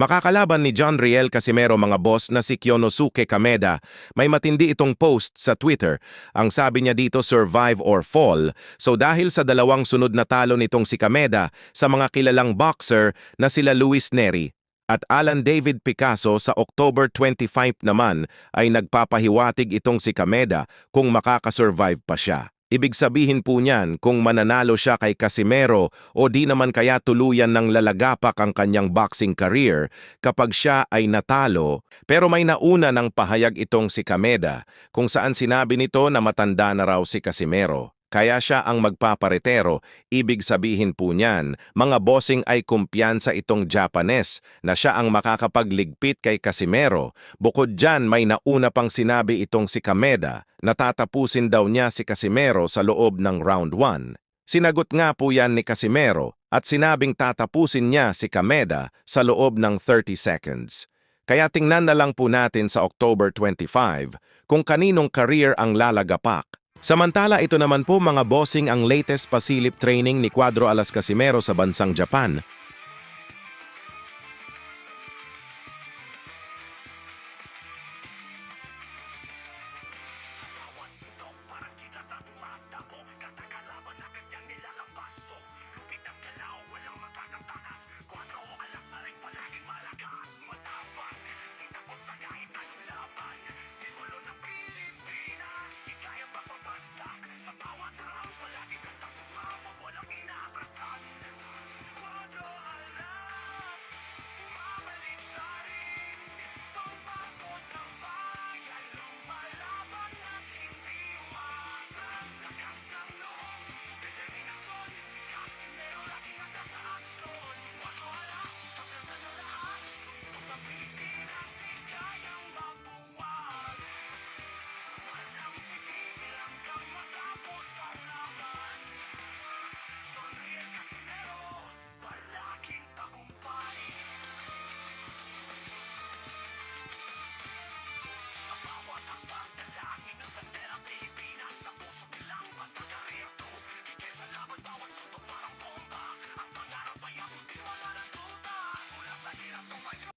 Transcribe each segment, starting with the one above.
Makakalaban ni John Riel Casimero mga boss na si Kyonosuke Kameda. May matindi itong post sa Twitter. Ang sabi niya dito survive or fall. So dahil sa dalawang sunod na talo nitong si Kameda sa mga kilalang boxer na sila Luis Neri at Alan David Picasso sa October 25 naman ay nagpapahiwatig itong si Kameda kung makakasurvive pa siya. Ibig sabihin po niyan kung mananalo siya kay Casimero o di naman kaya tuluyan ng lalagapak ang kanyang boxing career kapag siya ay natalo. Pero may nauna ng pahayag itong si Kameda kung saan sinabi nito na matanda na raw si Casimero. Kaya siya ang magpaparetero, ibig sabihin po niyan, mga bossing ay kumpiyansa itong Japanes na siya ang makakapagligpit kay Casimero. Bukod dyan, may nauna pang sinabi itong si Kameda na tatapusin daw niya si Casimero sa loob ng round 1. Sinagot nga po yan ni Casimero at sinabing tatapusin niya si Kameda sa loob ng 30 seconds. Kaya tingnan na lang po natin sa October 25 kung kaninong career ang lalagapak Samantala ito naman po mga bossing ang latest pasilip training ni Cuadro Alas Casimero sa bansang Japan.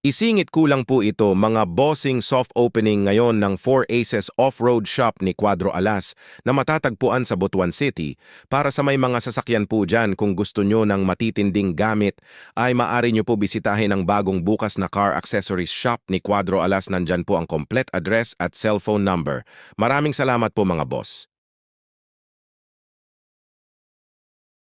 Isingit kulang po ito mga bossing soft opening ngayon ng 4 Aces Off-Road Shop ni Cuadro Alas na matatagpuan sa Butuan City. Para sa may mga sasakyan po dyan kung gusto nyo ng matitinding gamit ay maaari nyo po bisitahin ang bagong bukas na car accessories shop ni Cuadro Alas. Nandyan po ang complete address at cellphone number. Maraming salamat po mga boss.